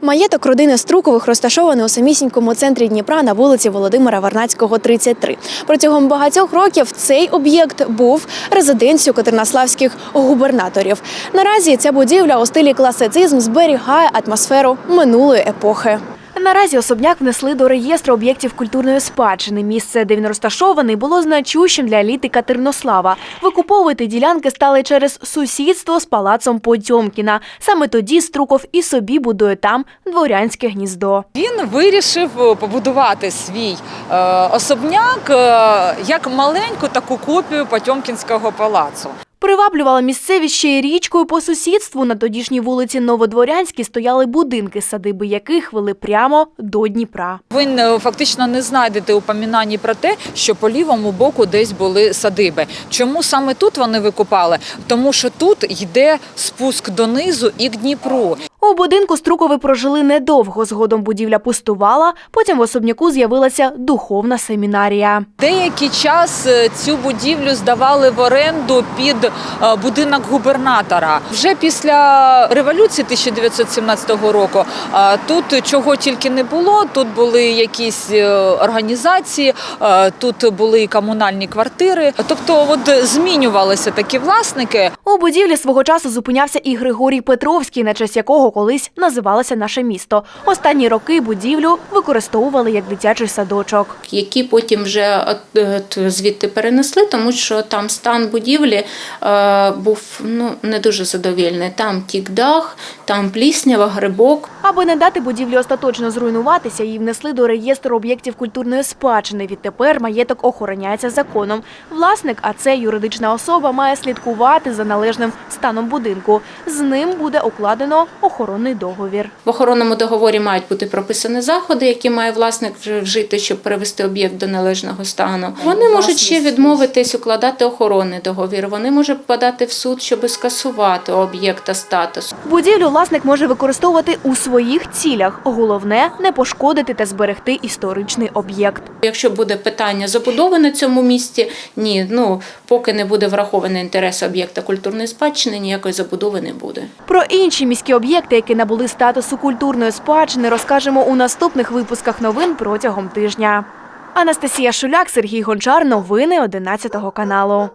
Маєток родини Струкових розташований у самісінькому центрі Дніпра на вулиці Володимира Варнацького, 33. Протягом багатьох років цей об'єкт був резиденцією катернаславських губернаторів. Наразі ця будівля у стилі класицизм зберігає атмосферу минулої епохи. Наразі особняк внесли до реєстру об'єктів культурної спадщини. Місце, де він розташований, було значущим для еліти Катеринослава. Викуповувати ділянки стали через сусідство з палацом Потьомкіна. Саме тоді Струков і собі будує там дворянське гніздо. Він вирішив побудувати свій е, особняк е, як маленьку таку копію Потьомкінського палацу. Приваблювала місцевість ще й річкою по сусідству. На тодішній вулиці Новодворянській стояли будинки, садиби яких вели прямо до Дніпра. Ви е, фактично не знайдете упомінанні про те, що по лівому боку десь були садиби. Чому саме тут вони викупали? Тому що тут йде спуск донизу і к Дніпру. У будинку Струкови прожили недовго. Згодом будівля пустувала. Потім в особняку з'явилася духовна семінарія. Деякий час е, цю будівлю здавали в оренду під е, будинок губернатора. Вже після революції 1917 року е, тут чого тільки не було. Тут були якісь організації, тут були і комунальні квартири. Тобто, от змінювалися такі власники. У будівлі свого часу зупинявся і Григорій Петровський, на честь якого колись називалося наше місто. Останні роки будівлю використовували як дитячий садочок. які потім вже звідти перенесли, тому що там стан будівлі е, був ну, не дуже задовільний. Там тік дах, там пліснява, грибок. Аби не дати будівлі остаточно зруйнуватися, її внесли до реєстру об'єктів культурної спадщини. Відтепер маєток охороняється законом. Власник, а це юридична особа, має слідкувати за належним станом будинку. З ним буде укладено охоронний договір. В охоронному договорі мають бути прописані заходи, які має власник вжити, щоб привести об'єкт до належного стану. Вони можуть ще відмовитись укладати охоронний договір. Вони можуть подати в суд, щоб скасувати об'єкта статус. Будівлю власник може використовувати у своїх цілях. Головне не пошкодити та зберегти історичний об'єкт. Якщо буде питання забудови на цьому місці, ні, ну поки не буде врахований інтерес об'єкта культурної спадщини, ніякої забудови не буде. Про інші міські об'єкти, які набули статусу культурної спадщини, розкажемо у наступних випусках новин протягом тижня. Анастасія Шуляк, Сергій Гончар. Новини 11 каналу.